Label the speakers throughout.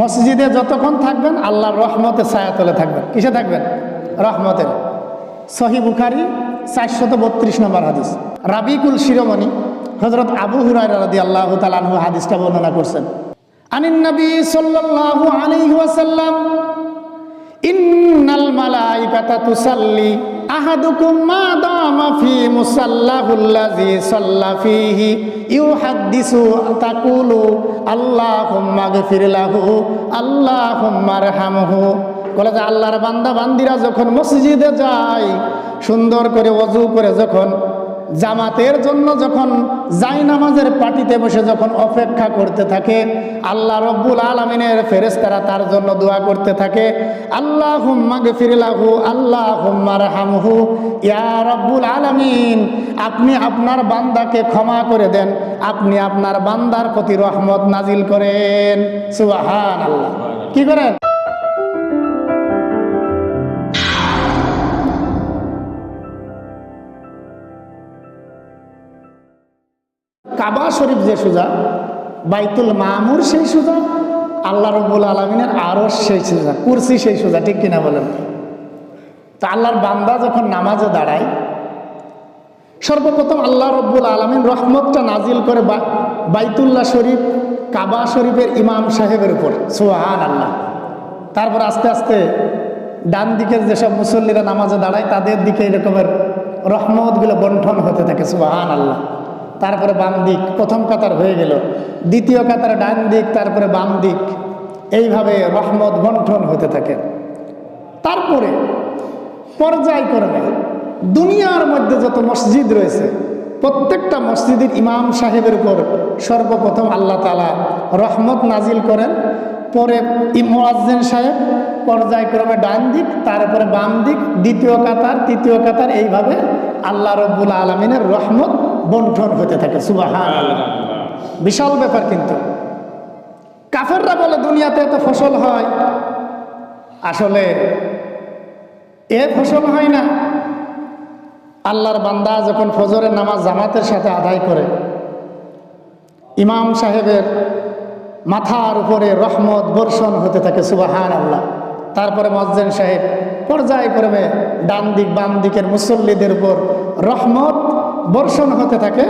Speaker 1: মসজিদে যতক্ষণ থাকবেন, আল্লাহর রহমতে ছায়াতলে থাকবেন। কিসে থাকবেন? রহমতের সহি বুখারি, চারশত বত্রিশ নম্বর হাদিস। রাবিকুল শিরোমণি হজরত আবু হুরাই আল্লাহ তালানহু হাদিসটা বর্ণনা করছেন। আনিন নবী সাল্লাল্লাহু আলাইহি ওয়াসাল্লাম, ইন্নাল মালাইকাতা তুসাল্লি আহাদুকুম মা দামা ফি মুসাল্লাহুল্লাযী সাল্লা ফীহি ইউহাদ্দিসু তাকুলু, আল্লাহুম্মা গফির লাহু, আল্লাহুম্মা আরহামহু। বলে যে আল্লাহর বান্দা বান্দিরা যখন মসজিদে যায়, সুন্দর করে ওযু করে যখন জামাতের জন্য যখন জাই নামাজের পাটিতে বসে যখন অপেক্ষা করতে থাকে, আল্লাহ রব্বুল আলমিনের ফেরেস্তারা তার জন্য দোয়া করতে থাকে আল্লাহ হুম্মাকে ফিরিলাহু আল্লাহ হুম্মার হামহু ইয়া রব্বুল আলমিন, আপনি আপনার বান্দাকে ক্ষমা করে দেন, আপনি আপনার বান্দার প্রতি রহমত নাজিল করেন। সুবাহান আল্লাহ কি করেন? কাবা শরীফ যে সোজা, বাইতুল মামুর সেই সোজা, আল্লাহ রব্বুল আলমিনের আরও সেই সোজা, কুরসি সেই সোজা, ঠিক কিনা বলেন? তা আল্লাহর বান্দা যখন নামাজে দাঁড়ায়, সর্বপ্রথম আল্লাহ রব্বুল আলমিন রহমতটা নাজিল করে বাইতুল্লাহ শরীফ, কাবা শরীফের ইমাম সাহেবের উপর সোহান আল্লাহ তারপর আস্তে আস্তে ডান দিকের যেসব মুসল্লিরা নামাজে দাঁড়ায়, তাদের দিকে এরকমের রহমতগুলো বন্ঠন হতে থাকে সুবাহান আল্লাহ তারপরে বাম দিক, প্রথম কাতার হয়ে গেল। দ্বিতীয় কাতারে ডান দিক, তারপরে বাম দিক। এইভাবে রহমত বন্ঠন হতে থাকে। তারপরে পর্যায়ক্রমে দুনিয়ার মধ্যে যত মসজিদ রয়েছে, প্রত্যেকটা মসজিদের ইমাম সাহেবের উপর সর্বপ্রথম আল্লাহ তালা রহমত নাজিল করেন। পরে মোয়াজ্জেন সাহেব পর্যায়ক্রমে ডান দিক, তারপরে বাম দিক, দ্বিতীয় কাতার, তৃতীয় কাতার, এইভাবে আল্লাহ রব্বুল আলমিনের রহমত বন্ঠন হতে থাকে সুবাহান বিশাল ব্যাপার কিন্তু। কাফেররা বলে দুনিয়াতে এত ফসল হয়। আসলে এ ফসল হয় না। আল্লাহর বান্দা যখন ফজরের নামাজ জামাতের সাথে আদায় করে ইমাম সাহেবের মাথার উপরে রহমত বর্ষণ হতে থাকে সুবাহান আল্লাহ তারপরে মজ্জেন সাহেব পর্যায়ক্রমে ডান দিক বাম দিকের মুসল্লিদের উপর রহমত বর্ষণ হতে থাকে।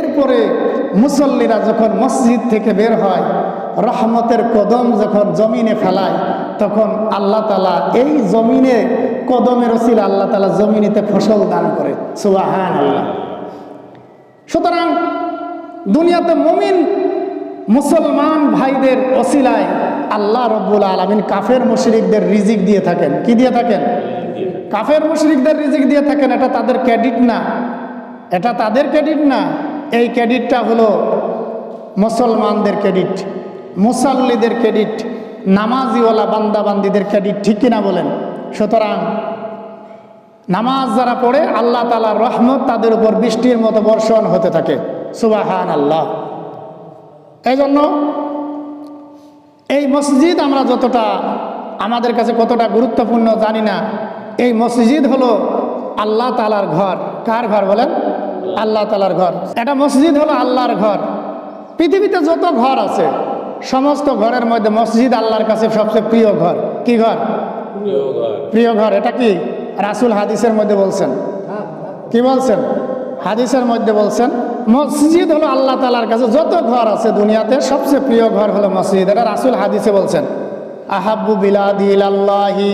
Speaker 1: এরপরে মুসল্লিরা যখন মসজিদ থেকে বের হয়, রহমতের কদম যখন জমিনে ফেলায়, তখন আল্লাহ তালা এই জমিনে, কদমের ওসিল আল্লাহ তালা জমিনেতে ফসল দান করে। সুবাহান আল্লাহ সুতরাং দুনিয়াতে মমিন, মুসলমান ভাইদের অসিলায় আল্লাহ রব্বুল আলমিন কাফের মুশরিকদের রিজিক দিয়ে থাকেন। কি দিয়ে থাকেন? কাফের মুশরিকদের রিজিক দিয়ে থাকেন, এটা তাদের ক্রেডিট না। এটা তাদের ক্রেডিট না। এই ক্রেডিটটা হলো মুসলমানদের ক্রেডিট মুসাল্লিদের ক্রেডিট নামাজিওয়ালা বান্দাবান্দিদের ক্রেডিট ঠিক কিনা বলেন? সুতরাং নামাজ যারা পড়ে, আল্লাহ তালার রহমত তাদের উপর বৃষ্টির মতো বর্ষণ হতে থাকে। সুবাহান আল্লাহ এই জন্য এই মসজিদ আমরা যতটা, আমাদের কাছে কতটা গুরুত্বপূর্ণ জানি না। এই মসজিদ হলো আল্লাহ তালার ঘর। কার ঘর বলেন? আল্লাহ তালার ঘর। এটা মসজিদ হলো আল্লাহর ঘর। পৃথিবীতে যত ঘর আছে সমস্ত ঘরের মধ্যে মসজিদ আল্লাহর কাছে সবচেয়ে প্রিয় ঘর। কি ঘর? প্রিয় ঘর। এটা কি? রাসুল হাদিসের মধ্যে বলছেন। কি বলছেন? হাদিসের মধ্যে বলছেন মসজিদ হলো আল্লাহ তালার কাছে যত ঘর আছে দুনিয়াতে সবচেয়ে প্রিয় ঘর হলো মসজিদ। এটা রাসুল হাদিসে বলছেন। আহাব্বু বিলাদি আল্লাহি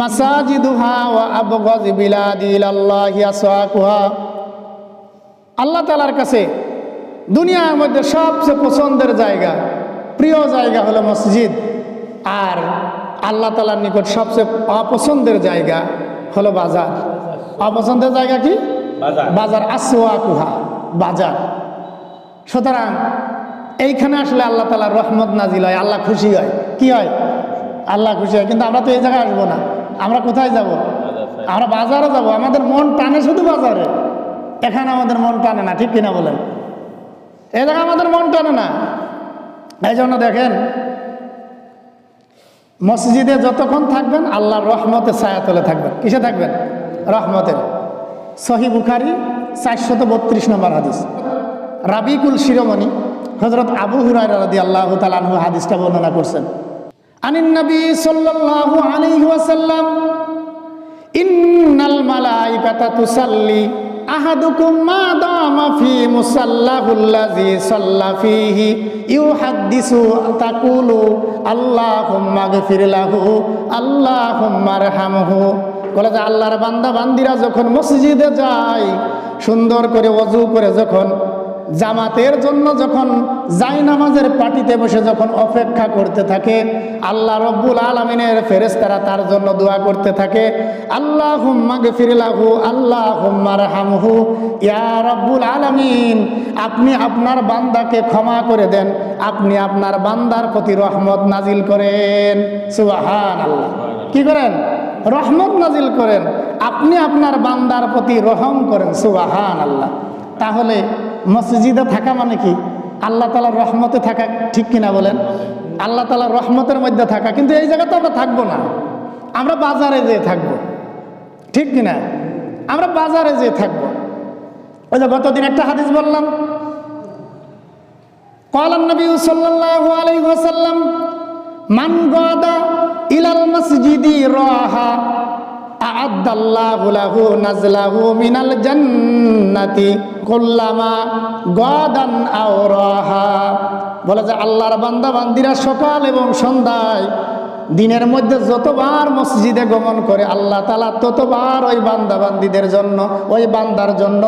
Speaker 1: মাসাজিদুহা ওয়া আবগাজ বিলাদি আল্লাহি আসওয়াকুহা। আল্লাহ তালার কাছে দুনিয়ার মধ্যে সবচেয়ে পছন্দের জায়গা প্রিয় জায়গা হলো মসজিদ। আর আল্লাহ তালার নিকট সবচেয়ে অপছন্দের জায়গা হলো বাজার। অপছন্দের জায়গা কি?
Speaker 2: বাজার।
Speaker 1: আসোয়া কুহা বাজার। সুতরাং এইখানে আসলে আল্লাহ তালার রহমত নাজিল হয় আল্লাহ খুশি হয়। কি হয়? আল্লাহ খুশি হয়। কিন্তু আমরা তো এই জায়গায় আসব না। আমরা কোথায় যাব? আমরা বাজারে যাব। আমাদের মন টানে শুধু বাজারে। এখানে আমাদের মন টানে না, ঠিক কিনা বলেন? এই জায়গায় আমাদের মন টানে না। এই জন্য দেখেন, মসজিদে যতক্ষণ থাকবেন, আল্লাহর রহমতের ছায়াতলে থাকবেন। কিসে থাকবেন? রহমতের সহি বুখারি, চারশত বত্রিশ নম্বর হাদিস। রাবিকুল শিরোমণি হজরত আবু হুরাই রাদি আল্লাহ তালানহু হাদিসটা বর্ণনা করছেন। আনিন নবী সাল্লাল্লাহু আলাইহি ওয়াসাল্লাম, ইন্নাল মালাইকাতা তুসাল্লি আহাদুকুম মা দামা ফি মুসাল্লাহুল্লাযী সাল্লা ফীহি ইউহাদ্দিসু তাকুলু, আল্লাহুম্মা গফির লাহু, আল্লাহুম্মা আরহামহু। বলে যে আল্লাহর বান্দা বান্দিরা যখন মসজিদে যায়, সুন্দর করে অজু করে যখন জামাতের জন্য যখন জাই নামাজের পাটিতে বসে যখন অপেক্ষা করতে থাকে, আল্লাহ রব্বুল আলমিনের ফেরেস্তারা তার জন্য দোয়া করতে থাকে আল্লাহ হুম্মা গফিরলাহু আল্লাহ হুম্মার হামহু ইয়া রব্বুল আলমিন, আপনি আপনার বান্দাকে ক্ষমা করে দেন, আপনি আপনার বান্দার প্রতি রহমত নাজিল করেন। সুবাহান আল্লাহ কি করেন? রহমত নাজিল করেন। আপনি আপনার বান্দার প্রতি রহম করেন। সুবাহান আল্লাহ তাহলে মসজিদে থাকা মানে কি? আল্লাহ তালার রহমতে থাকা, ঠিক কিনা বলেন? আল্লাহ তালার রহমতের মধ্যে থাকা। কিন্তু এই জায়গাতে আমরা থাকব না। আমরা বাজারে যেয়ে থাকব। ঠিক কিনা? আমরা বাজারে যেয়ে থাকব। ওই যে গতদিন একটা হাদিস বললাম। কলান নবী সাল্লাল্লাহু আলাইহি ওয়াসাল্লাম মান ইলাল মসজিদি রাহা। আ'আদ্দাল্লাহু লাহু মিনাল জান্নাতি কুল্লামা গাদান আও রাহা। বলে আল্লাহর বান্দা বান্দিরা সকাল এবং সন্ধ্যায় দিনের মধ্যে যতবার মসজিদে গমন করে আল্লাহ তালা ততবার ওই বান্দা বান্দিদের জন্য, ওই বান্দার জন্য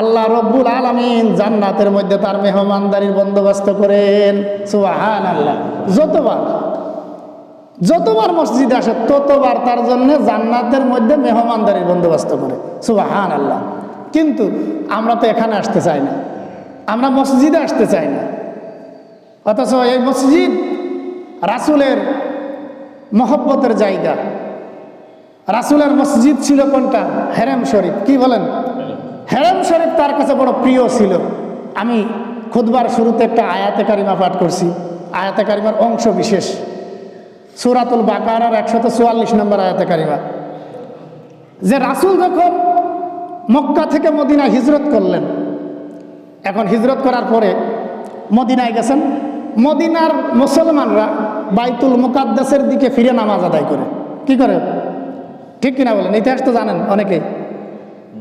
Speaker 1: আল্লাহ রব্বুল আলমিন জান্নাতের মধ্যে তার মেহমানদারির বন্দোবস্ত করেন। সুবাহান আল্লাহ যতবার যতবার মসজিদে আসে, ততবার তার জন্য জান্নাতের মধ্যে মেহমানদারির বন্দোবস্ত করে। সুবাহান আল্লাহ কিন্তু আমরা তো এখানে আসতে চাই না। আমরা মসজিদে আসতে চাই না। অথচ এই মসজিদ রাসুলের মহব্বতের জায়গা। রাসুলের মসজিদ ছিল কোনটা? হেরেম শরীফ। কি বলেন? হেরেম শরীফ তার কাছে বড় প্রিয় ছিল। আমি খুদবার শুরুতে একটা আয়াতে কারিমা পাঠ করছি। আয়াতে কারিমার অংশ বিশেষ। সুরাতুল বাকার একশত চুয়াল্লিশ নম্বর আয়াতে কারিমা। যে রাসুল যখন মক্কা থেকে মদিনা হিজরত করলেন, এখন হিজরত করার পরে মদিনায় গেছেন। মদিনার মুসলমানরা বাইতুল মুকাদ্দাসের দিকে ফিরে নামাজ আদায় করে। কি করে? ঠিক কিনা বলেন? ইতিহাস তো জানেন অনেকেই।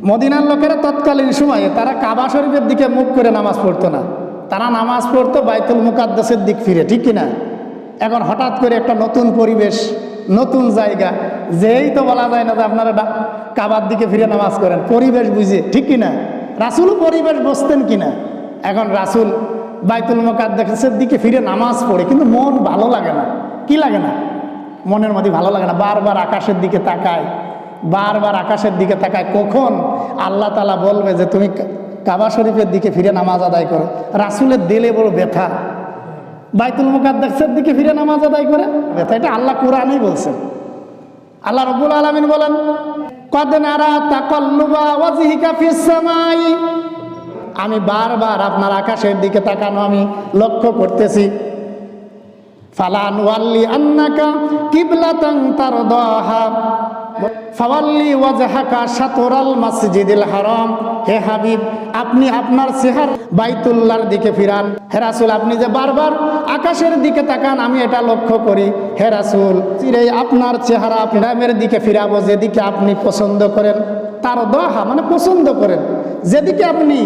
Speaker 1: মদিনার লোকেরা তৎকালীন সময়ে তারা কাবা শরীফের দিকে মুখ করে নামাজ পড়তো না। তারা নামাজ পড়তো বাইতুল মুকাদ্দাসের দিক ফিরে, ঠিক কিনা? এখন হঠাৎ করে একটা নতুন পরিবেশ, নতুন জায়গা, যেই তো বলা যায় না যে আপনারা কাবার দিকে ফিরে নামাজ করেন, পরিবেশ বুঝে, ঠিক কিনা? রাসুলও পরিবেশ বসতেন কিনা? এখন রাসুল বাইতুল মোকাদ্দেসের দিকে ফিরে নামাজ পড়ে, কিন্তু মন ভালো লাগে না। কি লাগে না? মনের মধ্যে ভালো লাগে না। বারবার আকাশের দিকে তাকায়, বারবার আকাশের দিকে তাকায়। কখন আল্লাহ তালা বলবে যে, তুমি কাবা শরীফের দিকে ফিরে নামাজ আদায় করো? রাসুলের দিলে বড় ব্যথা। বাইতুল মুকাদ্দাসের দিকে ফিরে নামাজ আদায় করে। ব্যথা এটা আল্লাহ কোরআনই বলছেন। আল্লাহ রব্বুল আলমিন বলেন কদ নারা তাকাল্লুবা ওয়াজহিকা ফিস সামাই। আমি বারবার আপনার আকাশের দিকে তাকানো আমি লক্ষ্য করতেছি। ফালান ওয়াল্লি আন্নাকা কিবলাতান তারদাহা। হারাম। হে আপনি আপনার চেহার বাইতুল্লাহর দিকে ফিরান। আপনি যে বারবার আকাশের দিকে তাকান, আমি এটা লক্ষ্য করি। আপনার চেহারা দিকে ফিরাবো, যেদিকে আপনি পছন্দ করেন, তার দহা মানে পছন্দ করেন। যেদিকে আপনি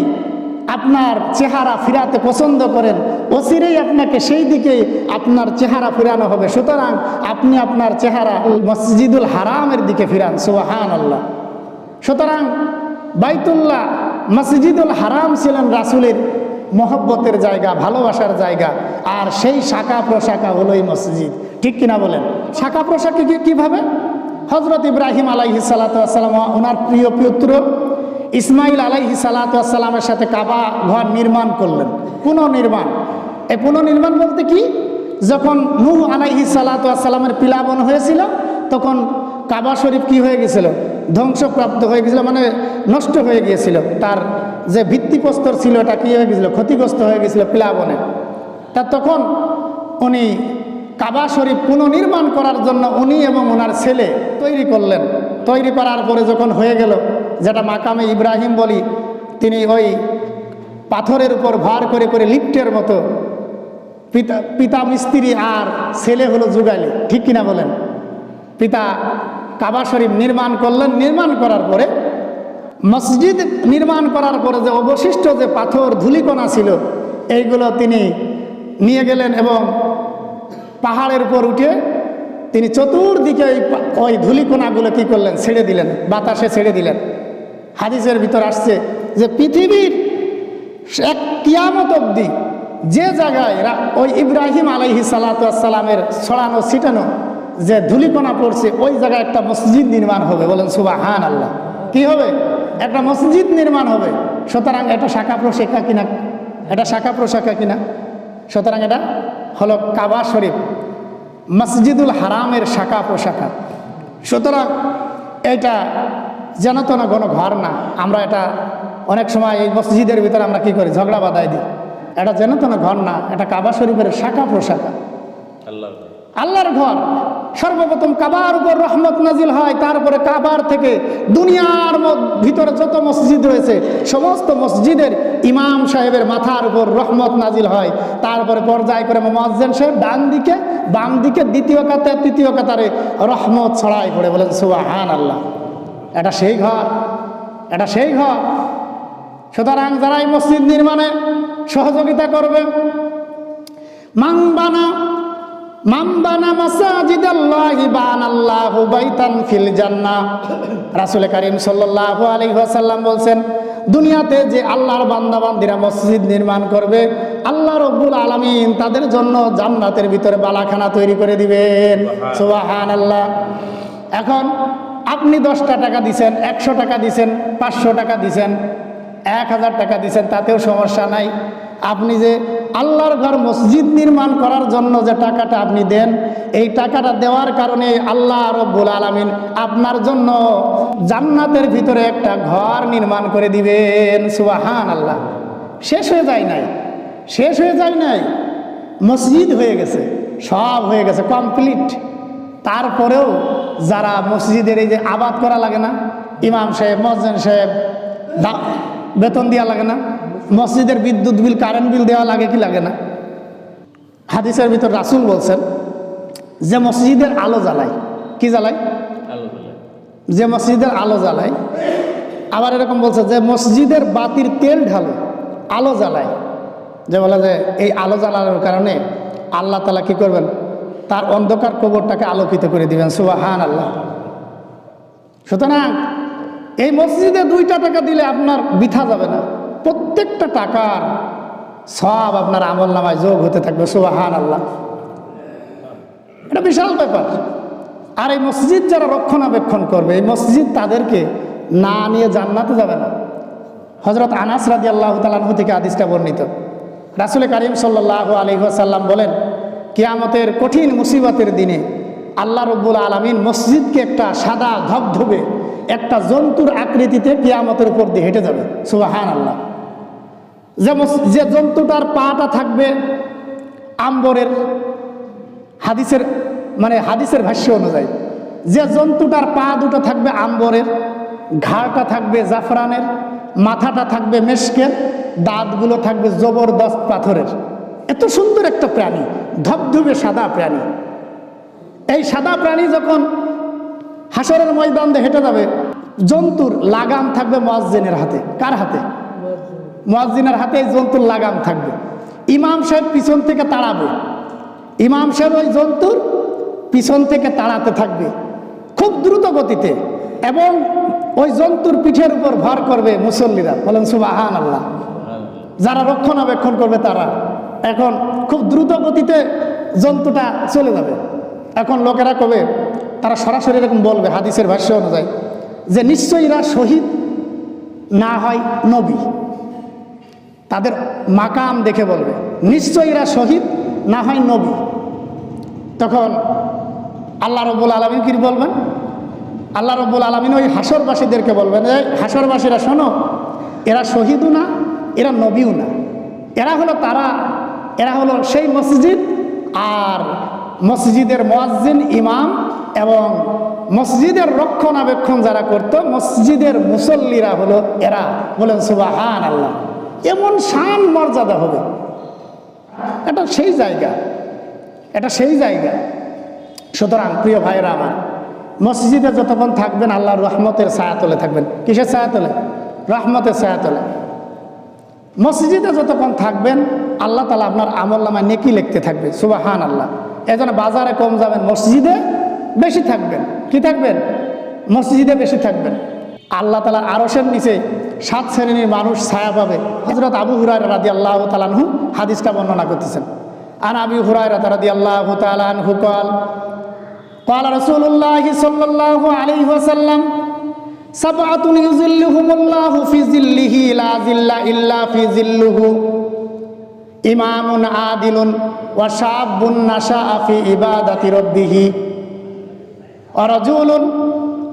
Speaker 1: আপনার চেহারা ফিরাতে পছন্দ করেন অচিরেই আপনাকে সেই দিকে আপনার চেহারা ফিরানো হবে। সুতরাং আপনি আপনার চেহারা মসজিদুল হারামের দিকে ফিরান সুবাহান আল্লাহ সুতরাং বাইতুল্লাহ মসজিদুল হারাম ছিলেন রাসুলের মহব্বতের জায়গা, ভালোবাসার জায়গা, আর সেই শাখা প্রশাখা হলোই মসজিদ। ঠিক কিনা বলেন? শাখা প্রশাখা কি, কীভাবে? হজরত ইব্রাহিম আলাইহি সালাতাম ওনার প্রিয় পুত্র ইসমাইল আলাইহি সালাতামের সাথে কাবা ঘর নির্মাণ করলেন। পুনর্নির্মাণ এই পুনর্নির্মাণ বলতে কি? যখন নূহ আলাইহি সালাতামের পিলাবন হয়েছিল, তখন কাবা শরীফ কি হয়ে গেছিল? ধ্বংসপ্রাপ্ত হয়ে গেছিল মানে নষ্ট হয়ে গিয়েছিল। তার যে ভিত্তিপ্রস্তর ছিল, এটা কী হয়ে গেছিল? ক্ষতিগ্রস্ত হয়ে গেছিল প্লাবনে। তা তখন উনি কাবা শরীফ পুনর্নির্মাণ করার জন্য উনি এবং ওনার ছেলে তৈরি করলেন। তৈরি করার পরে যখন হয়ে গেল, যেটা মাকামে ইব্রাহিম বলি, তিনি ওই পাথরের উপর ভার করে করে লিফটের মতো পিতা পিতা মিস্ত্রি আর ছেলে হলো যুগালি। ঠিক কিনা বলেন? পিতা কাবা শরীফ নির্মাণ করলেন, নির্মাণ করার পরে, মসজিদ নির্মাণ করার পরে যে অবশিষ্ট যে পাথর, ধুলিকণা ছিল, এইগুলো তিনি নিয়ে গেলেন এবং পাহাড়ের উপর উঠে তিনি চতুর্দিকে ওই ওই ধুলিকণাগুলো কী করলেন? ছেড়ে দিলেন, বাতাসে ছেড়ে দিলেন। হাদিসের ভিতর আসছে যে পৃথিবীর এক কিয়ামত অব্দি যে জায়গায় ওই ইব্রাহিম আলাইহি সালাতামের ছড়ানো, ছিটানো, যে ধুলিকণা পড়ছে, ওই জায়গায় একটা মসজিদ নির্মাণ হবে। বলেন সুবাহ হান আল্লাহ কি হবে? একটা মসজিদ নির্মাণ হবে। সুতরাং এটা শাখা প্রশাখা কিনা? এটা শাখা প্রশাখা কিনা? সুতরাং এটা হলো কাবা শরীফ, মসজিদুল হারামের শাখা প্রশাখা সুতরাং এটা যেন তো না কোনো ঘর না। আমরা এটা অনেক সময় এই মসজিদের ভিতরে আমরা কি করি? ঝগড়া বাধাই দিই। এটা যেন তো না ঘর না এটা কাবা শরীফের শাখা প্রশাখা আল্লাহর ঘর। সর্বপ্রথম কাবার উপর রহমত নাজিল হয় তারপরে কাবার থেকে দুনিয়ার ভিতরে যত মসজিদ রয়েছে সমস্ত মসজিদের ইমাম সাহেবের মাথার উপর রহমত নাজিল হয়। তারপরে পর্যায় করে মজ্জেন সাহেব ডান দিকে বাম দিকে দ্বিতীয় কাতার তৃতীয় কাতারে রহমত ছড়াই পড়ে বলেন সুবাহান আল্লাহ এটা সেই ঘর এটা সেই ঘর। সুতরাং যারা এই মসজিদ নির্মাণে সহযোগিতা করবে। মাংবানা মাম্বানা মাসাজিদাল্লাহি বানাল্লাহু বাইতান ফিল জান্নাহ। রাসূল করিম সাল্লাল্লাহু আলাইহি ওয়াসাল্লাম বলছেন দুনিয়াতে যে আল্লাহর বান্দাবান্দিরা মসজিদ নির্মাণ করবে আল্লাহ রব্বুল আলামিন তাদের জন্য জান্নাতের ভিতরে বালাখানা তৈরি করে দিবেন। সুবহানাল্লাহ। এখন আপনি দশটা টাকা দিছেন একশো টাকা দিছেন পাঁচশো টাকা দিছেন এক হাজার টাকা দিছেন তাতেও সমস্যা নাই। আপনি যে আল্লাহর ঘর মসজিদ নির্মাণ করার জন্য যে টাকাটা আপনি দেন, এই টাকাটা দেওয়ার কারণে আল্লাহ রব্বুল আলমিন আপনার জন্য জান্নাতের ভিতরে একটা ঘর নির্মাণ করে দিবেন। সুবাহান আল্লাহ শেষ হয়ে যায় নাই। শেষ হয়ে যায় নাই। মসজিদ হয়ে গেছে। সব হয়ে গেছে কমপ্লিট। তারপরেও যারা মসজিদের এই যে আবাদ করা লাগে না, ইমাম সাহেব, মসজিদ সাহেব বেতন দেওয়া লাগে না। মসজিদের বিদ্যুৎ বিল কারেন্ট বিল দেওয়া লাগে কি লাগে না? হাদিসের ভিতর রাসুল বলছেন যে মসজিদের আলো জ্বালায় কি জ্বালায়? যে মসজিদের আলো জ্বালায় আবার এরকম বলছে যে মসজিদের বাতির তেল ঢালে আলো জ্বালায়। যে বলে যে এই আলো জ্বালানোর কারণে আল্লাহ তালা কি করবেন? তার অন্ধকার কবরটাকে আলোকিত করে দিবেন সুবাহান আল্লাহ সুতরাং এই মসজিদে দুইটা টাকা দিলে আপনার বিথা যাবে না। প্রত্যেকটা টাকার সব আপনার আমল নামায় যোগ হতে থাকবে সুবাহান আল্লাহ এটা বিশাল ব্যাপার। আর এই মসজিদ যারা রক্ষণাবেক্ষণ করবে, এই মসজিদ তাদেরকে না নিয়ে জান্নাতে যাবে না। হজরত আনাস রাজি আল্লাহ তালাহু থেকে আদিসটা বর্ণিত। রাসুল করিম সাল্লাহ আলহাসাল্লাম বলেন, কিয়ামতের কঠিন মুসিবতের দিনে আল্লাহ রব্বুল আলমিন মসজিদকে একটা সাদা ধবধবে একটা জন্তুর আকৃতিতে কিয়ামতের উপর দিয়ে হেঁটে যাবে। সুবাহান আল্লাহ যে যে জন্তুটার পাটা থাকবে আম্বরের হাদিসের মানে হাদিসের ভাষ্য অনুযায়ী, যে জন্তুটার পা দুটো থাকবে আম্বরের, ঘাড়টা থাকবে জাফরানের, মাথাটা থাকবে মেশকের, দাঁতগুলো থাকবে জবরদস্ত পাথরের। এত সুন্দর একটা প্রাণী, ধবধবে সাদা প্রাণী। এই সাদা প্রাণী যখন হাসরের ময়দান দিয়ে হেঁটে যাবে। জন্তুর লাগাম থাকবে মসজিনের হাতে। কার হাতে? মসজিনের হাতে জন্তুর লাগাম থাকবে। ইমাম সাহেব পিছন থেকে তাড়াবে। ইমাম সাহেব ওই জন্তুর পিছন থেকে তাড়াতে থাকবে। খুব দ্রুত গতিতে এবং ওই জন্তুর পিঠের উপর ভর করবে মুসল্লিরা। বলেন সুবাহান আল্লাহ যারা রক্ষণাবেক্ষণ করবে তারা। এখন খুব দ্রুত গতিতে জন্তুটা চলে যাবে। এখন লোকেরা কবে? তারা সরাসরি এরকম বলবে হাদিসের ভাষ্য অনুযায়ী যে নিশ্চয়ই এরা শহীদ না হয় নবী। তাদের মাকাম দেখে বলবে, নিশ্চয়ই এরা শহীদ না হয় নবী। তখন আল্লাহ রব্বুল আলমিন কি বলবেন? আল্লাহ রব্বুল আলমিন ওই হাসরবাসীদেরকে বলবেন যে হাসরবাসীরা শোনো, এরা শহীদও না, এরা নবীও না। এরা হলো তারা, এরা হলো সেই মসজিদ আর মসজিদের মোয়াজ্জিন, ইমাম এবং মসজিদের রক্ষণাবেক্ষণ যারা করত, মসজিদের মুসল্লিরা হলো এরা। বলেন সুবাহান আল্লাহ এমন শান মর্যাদা হবে। এটা সেই জায়গা। এটা সেই জায়গা। সুতরাং প্রিয় ভাইয়েরা আমার, মসজিদে যতক্ষণ থাকবেন, আল্লাহর রহমতের ছায়া তলে থাকবেন। কিসের ছায়া তলে রহমতের ছায়া তলে মসজিদে যতক্ষণ থাকবেন, আল্লাহ তালা আপনার আমল নামায় নেকি লিখতে থাকবে। সুবাহান আল্লাহ এজন্য বাজারে কম যাবেন মসজিদে বেশি থাকবেন কি থাকবেন মসজিদে বেশি থাকবেন আল্লাহ তালা আরসের নিচে সাত শ্রেণীর মানুষ ছায়া পাবে হজরত আবু হুরায় রাদি আল্লাহ তালানহু হাদিসটা বর্ণনা করতেছেন আন আবি হুরায় রাদি আল্লাহ তালানহু কল قال رسول الله صلى الله عليه وسلم سبعة يظلهم الله في ظله لا ظل إلا في ظله إمام عادل وشاب نشأ في عبادة ربه অরজুলুন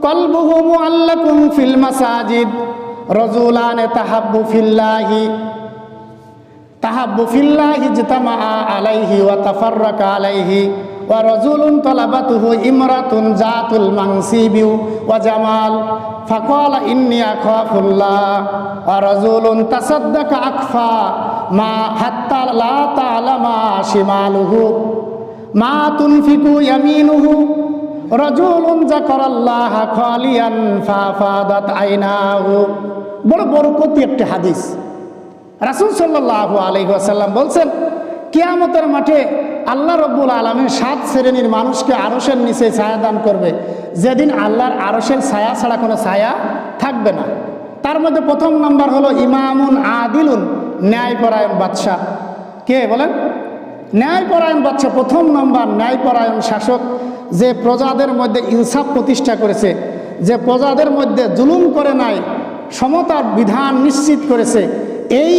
Speaker 1: কলবুহু মুআল্লাকুম ফিল মাসাজিদ, রজুলান তাহাব্বু ফিল্লাহি তাহাব্বু ফিল্লাহি জিতামা আলাইহি ওয়া তাফাররাকা আলাইহি, ওয়া রাজুলুন তালাবাতুহু ইমরাতুন জাতুল মানসিবিউ ওয়া জামাল, ফাকালা ইন্নী আখাফুল্লাহ, ওয়া রাজুলুন তাসাদদাকা আকফা, মা হাত্তা লা তা'লামা শিমালুহু, মা তুনফিকু ইয়ামিনুহু রজুলুন জাকারাল্লাহ খালিয়ান ফাফাদাত আইনাহু। বড় বরকতি একটি হাদিস। রাসূল সাল্লাল্লাহু আলাইহি আসাল্লাম বলছেন, কিয়ামতের মাঠে আল্লাহ রব্বুল আলমের সাত শ্রেণির মানুষকে আরসের নিচে ছায়া দান করবে। যেদিন আল্লাহর আরসের ছায়া ছাড়া কোনো ছায়া থাকবে না। তার মধ্যে প্রথম নাম্বার হলো ইমামুন আদিলুন, ন্যায়পরায়ণ বাদশাহ। কে বলেন? ন্যায়পরায়ণ বাদশাহ, প্রথম নাম্বার ন্যায়পরায়ণ শাসক। যে প্রজাদের মধ্যে ইনসাফ প্রতিষ্ঠা করেছে, যে প্রজাদের মধ্যে জুলুম করে নাই, সমতার বিধান নিশ্চিত করেছে, এই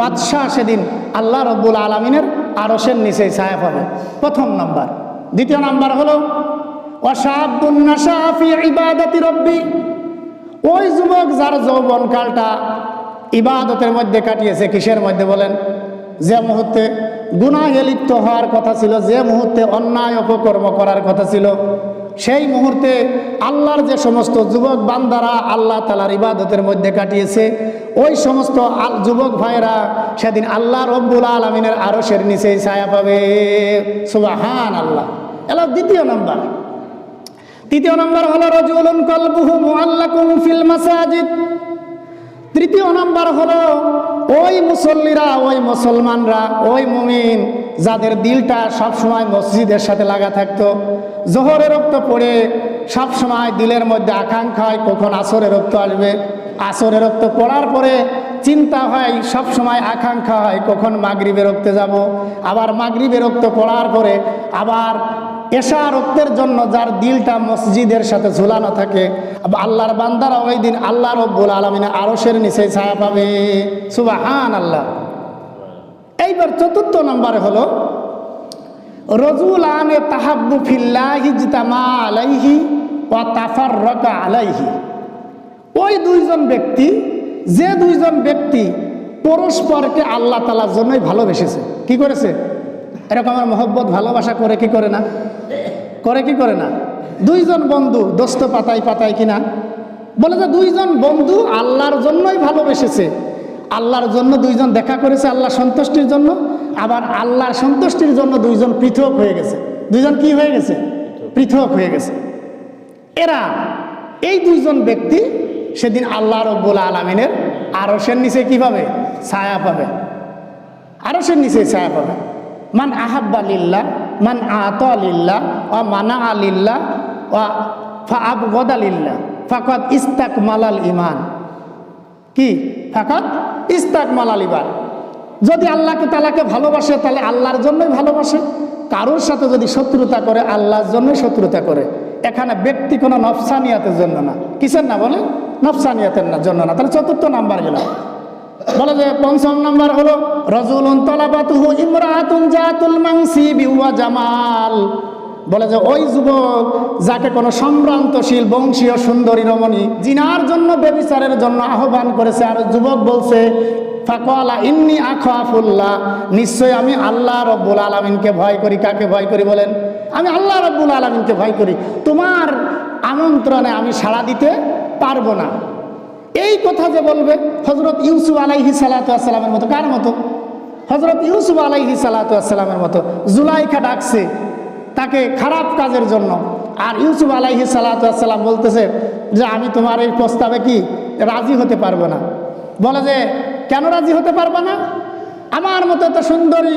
Speaker 1: বাদশাহ সেদিন আল্লাহ রব্বুল আলমিনের আরসের নিচেই ছায়া পাবে। প্রথম নাম্বার। দ্বিতীয় নাম্বার হলো ইবাদতি রব্বি ওই যুবক যার যৌবনকালটা ইবাদতের মধ্যে কাটিয়েছে, কিসের মধ্যে বলেন? যে মুহূর্তে গুনাহে লিপ্ত হওয়ার কথা ছিল, যে মুহূর্তে অন্যায় অপকর্ম করার কথা ছিল, সেই মুহূর্তে আল্লাহর যে সমস্ত যুবক বান্দারা আল্লাহ তালার ইবাদতের মধ্যে কাটিয়েছে, ওই সমস্ত যুবক ভাইরা সেদিন আল্লাহ রব্বুল আলমিনের আরসের নিচেই ছায়া পাবে। সুবাহান আল্লাহ এলো দ্বিতীয় নম্বর। তৃতীয় নম্বর হলো, রজুলুন কলবুহু মুআল্লাকুম ফিল মাসাজিদ। তৃতীয় নাম্বার হলো, ওই মুসল্লিরা, ওই মুসলমানরা, ওই মুমিন যাদের দিলটা সবসময় মসজিদের সাথে লাগা থাকতো, জোহরের রক্ত পড়ে সবসময় দিলের মধ্যে আকাঙ্ক্ষা হয় কখন আসরের রক্ত আসবে। আসরের রক্ত পড়ার পরে চিন্তা হয় সব সময় আকাঙ্ক্ষা হয় কখন মাগরিবে রক্তে যাব। আবার মাগরিবে রক্ত পড়ার পরে আবার এশা রক্তের জন্য যার দিলটা মসজিদের সাথে ঝুলানো থাকে আল্লাহর বান্দারা ওই দিন আল্লাহ রব্বুল আলমিনে আরসের নিচে ছায়া পাবে। সুবাহান আল্লাহ এইবার চতুর্থ নম্বরে হলো রজুল আনে তাহাব্বু ফিল্লাহি জিতামা আলাইহি ও তাফার রকা আলাইহি। ওই দুইজন ব্যক্তি, যে দুইজন ব্যক্তি পরস্পরকে আল্লাহ তালার জন্যই ভালোবেসেছে। কি করেছে? এরকম আমার মহব্বত, ভালোবাসা করে কি করে না? করে কি করে না? দুইজন বন্ধু, দোস্ত পাতায় পাতায় কিনা? বলে যে দুইজন বন্ধু আল্লাহর জন্যই ভালোবেসেছে। আল্লাহর জন্য দুইজন দেখা করেছে আল্লাহ সন্তুষ্টির জন্য, আবার আল্লাহর সন্তুষ্টির জন্য দুইজন পৃথক হয়ে গেছে। দুইজন কি হয়ে গেছে? পৃথক হয়ে গেছে। এরা, এই দুইজন ব্যক্তি সেদিন আল্লাহ রব্বুল আলমিনের আরসের নিচে কি পাবে? ছায়া পাবে। আরসের নিচে ছায়া পাবে। মান আহাব্বা লিল্লাহ মান আত আলিল্লাহ ও মানা আলিল্লাহ ও ফা আব গদালিল্লাহ ফাকত ইস্তাক মালাল ইমান কি? ফাকত ইস্তাক মালাল ইমান যদি আল্লাহকে তালাকে ভালোবাসে, তাহলে আল্লাহর জন্যই ভালোবাসে। কারোর সাথে যদি শত্রুতা করে, আল্লাহর জন্যই শত্রুতা করে। এখানে ব্যক্তি কোনো নফসানিয়াতের জন্য না। কিসের না বলে নফসানিয়াতের না জন্য না। তাহলে চতুর্থ নাম্বার গেলাম বলে যে পঞ্চম নাম্বার হলো, রজুলুন তলাবাতুহু ইমরাতুন জাতুল মাংসি বিওয়া জামাল। বলে যে, ওই যুবক যাকে কোনো সম্ভ্রান্তশীল, বংশীয়, সুন্দরী, রমণী জিনার জন্য বেবিচারের জন্য আহ্বান করেছে, আর যুবক বলছে, ফাকলা ইন্নি আখাফুল্লাহ। নিশ্চয় আমি আল্লাহ রব্বুল আলমিনকে ভয় করি। কাকে ভয় করি বলেন? আমি আল্লাহ রব্বুল আলমিনকে ভয় করি। তোমার আমন্ত্রণে আমি সাড়া দিতে পারব না। এই কথা যে বলবে হজরত ইউসুফ আলাইহি সালাতামের মতো, কার মতো? হজরত ইউসুফ আলাইহি সালাতামের মতো। জুলাইখা ডাকছে তাকে খারাপ কাজের জন্য। আর ইউসুফ আলাইহি সালাতাম বলতেছে যে, আমি তোমার এই প্রস্তাবে কি রাজি হতে পারব না? বলে যে, কেন রাজি হতে পারবে না? আমার মতো এত সুন্দরী,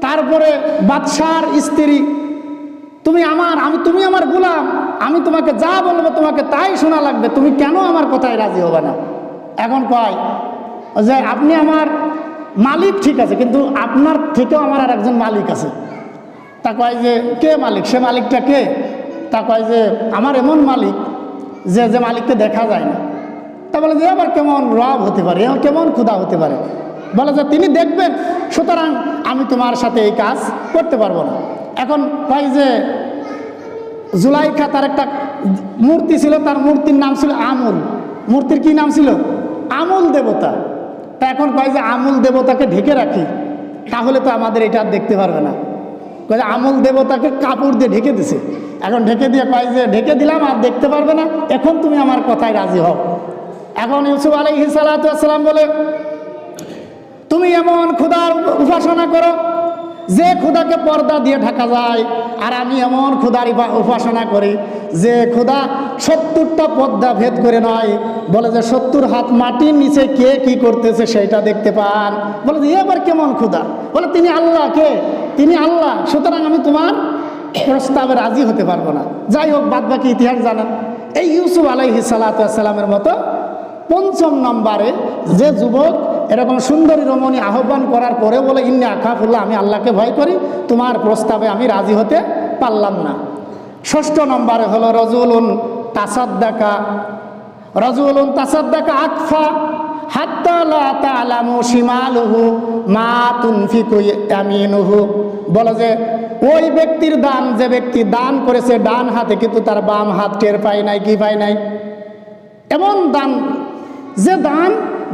Speaker 1: তারপরে বাদশার স্ত্রী তুমি আমার, আমি, তুমি আমার গোলাম। আমি তোমাকে যা বলব তোমাকে তাই শোনা লাগবে। তুমি কেন আমার কথায় রাজি হবে না? এখন কয়, যে আপনি আমার মালিক ঠিক আছে, কিন্তু আপনার থেকেও আমার আর একজন মালিক আছে। তা কয় যে, কে মালিক? সে মালিকটা কে? তা কয় যে, আমার এমন মালিক যে যে মালিককে দেখা যায় না। তা বলে যে আবার কেমন রব হতে পারে কেমন ক্ষুধা হতে পারে? বলে যে, তিনি দেখবেন, সুতরাং আমি তোমার সাথে এই কাজ করতে পারব না। এখন কয় যে জুলাইখা তার একটা মূর্তি ছিল, তার মূর্তির নাম ছিল আমুল। মূর্তির কি নাম ছিল? আমুল দেবতা। তা এখন কয় যে, আমুল দেবতাকে ঢেকে রাখি, তাহলে তো আমাদের এটা আর দেখতে পারবে না। কয় আমুল দেবতাকে কাপড় দিয়ে ঢেকে দিছে। এখন ঢেকে দিয়ে কয় যে, ঢেকে দিলাম, আর দেখতে পারবে না। এখন তুমি আমার কথায় রাজি হও। এখন ইউসুফ আলাইহি সালাম বলে তুমি এমন ক্ষুধার উপাসনা করো, যে ক্ষুধাকে পর্দা দিয়ে ঢাকা যায়, আর আমি এমন ক্ষুধার উপাসনা করি, যে ক্ষুধা সত্তরটা পর্দা ভেদ করে নয়। বলে যে সত্তর হাত মাটির নিচে কে কি করতেছে সেটা দেখতে পান। বলে যে এবার কেমন ক্ষুধা? বলে, তিনি আল্লাহ, কে? তিনি আল্লাহ, সুতরাং আমি তোমার প্রস্তাবে রাজি হতে পারব না। যাই হোক বাদ বাকি ইতিহাস জানেন। এই ইউসুফ আলাইহি সালাতামের মতো পঞ্চম নম্বরে যে যুবক এরকম সুন্দরী রমণী আহ্বান করার পরে বলে, ইন্নি আখাফুল্লাহ, আমি আল্লাহকে ভয় করি, তোমার প্রস্তাবে আমি রাজি হতে পারলাম না। ষষ্ঠ নম্বরে হলো, রজুলুন তাসাদ্দাকা রজুলুন তাসাদ্দাকা আকফা বলে যে, ওই ব্যক্তির দান, যে ব্যক্তি দান করেছে ডান হাতে, কিন্তু তার বাম হাত টের পায় নাই, কি পায় নাই? এমন দান, যে দান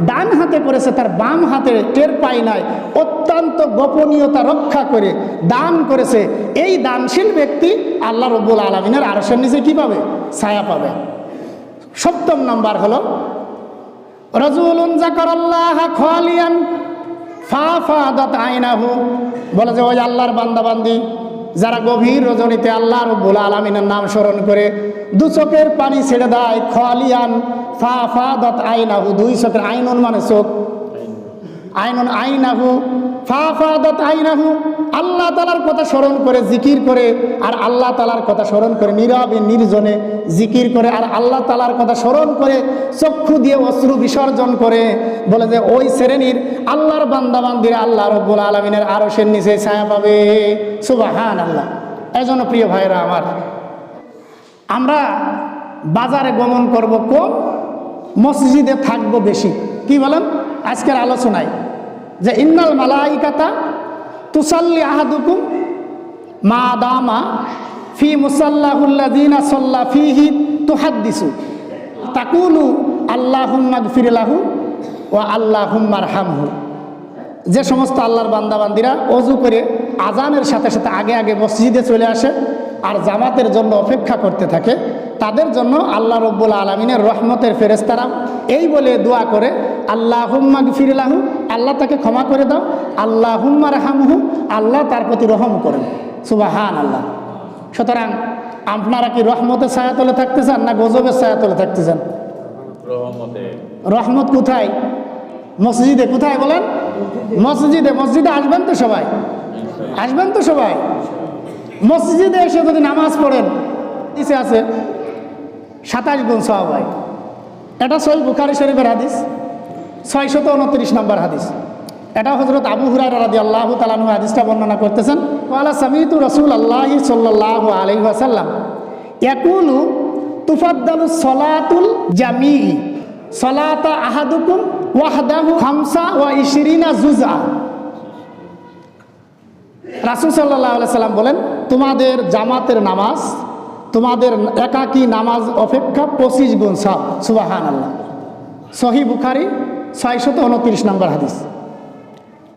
Speaker 1: ডান হাতে করেছে তার বাম হাতে টের পায় নাই। অত্যন্ত গোপনীয়তা রক্ষা করে দান করেছে। এই দানশীল ব্যক্তি আল্লাহ রব্বুল আলমিনের আরসের নিচে কী পাবে? ছায়া পাবে। সপ্তম নাম্বার হলো, রজুলুন জাকার আল্লাহ খালিয়ান ফা ফা দাত আইনাহু। বলে যে, ওই আল্লাহর বান্দাবান্দি, যারা গভীর রজনীতে আল্লাহ রব্বুল আলমিনের নাম স্মরণ করে দু চোখের পানি ছেড়ে দেয় খালিয়ান ফা ফা দাত আইনাহু। দুই চোখের আইনুন মানে চোখ। আইনুন আইনাহু, ফা ফা দাত আইনাহু। আল্লাহ তালার কথা স্মরণ করে জিকির করে আর আল্লাহ তালার কথা স্মরণ করে নীরবে, নির্জনে জিকির করে আর আল্লাহ তালার কথা স্মরণ করে চক্ষু দিয়ে অশ্রু বিসর্জন করে। বলে যে, ওই শ্রেণির আল্লাহর বান্দাবান্দিরা আল্লাহ রব্বুল আলমিনের আরশের নিচে ছায়া পাবে। সুবাহান আল্লাহ এই জন্য প্রিয় ভাইরা আমার আমরা বাজারে গমন করব কম মসজিদে থাকব বেশি। কি বলেন? আজকের আলোচনায় যে ইন্নাল মালাইকাতা তুসাল্লি আহাদুকুম মা দামা ফি মুসাল্লাহুল্লাযিনা সাল্লা ফিহি তুহাদ্দিসু। তাকুলু আল্লাহুম্মা গফিরলাহু ওয়া আল্লাহুম্মার হামহু যে সমস্ত আল্লাহর বান্দাবান্দিরা অজু করে আজানের সাথে সাথে আগে আগে মসজিদে চলে আসে আর জামাতের জন্য অপেক্ষা করতে থাকে তাদের জন্য আল্লাহ রব্বুল আলমিনের রহমতের ফেরেস্তারা এই বলে দোয়া করে আল্লাহ হুম্মা ফিরলাহু আল্লাহ তাকে ক্ষমা করে দাও আল্লাহ হুম্মা রাহামহু আল্লাহ তার প্রতি রহম করেন। সুবাহান আল্লাহ সুতরাং আপনারা কি রহমতের ছায়াতলে থাকতে চান না গজবের ছায়াতলে থাকতে চান
Speaker 2: রহমতে।
Speaker 1: রহমত কোথায়? মসজিদে কোথায় বলেন? মসজিদে মসজিদে আসবেন তো সবাই? আসবেন তো সবাই? মসজিদে এসে যদি নামাজ পড়েন ইসে আছে সাতাশ গুণ সবাই এটা সই বুখারি শরীফের হাদিস, ছয়শত উনত্রিশ নম্বর হাদিস। এটা হজরত আবু হুরাই রাদি আল্লাহ তালানু হাদিসটা বর্ণনা করতেছেন ওয়ালা সামিতু রসুল আল্লাহ সাল্লাহ আলহি আসাল্লাম ইয়াকুলু তুফাদ্দালু সলাতুল জামি সলাতা আহাদুকুম ওয়াহদাহু হামসা ওয়া ইশরিনা জুজা রাসুল সাল্লাহ সাল্লাম বলেন তোমাদের জামাতের নামাজ, তোমাদের একাকি নামাজ অপেক্ষা পঁচিশ গুণ সব সুবাহান আল্লাহ সহি বুখারি, ছয়শত উনত্রিশ নম্বর হাদিস।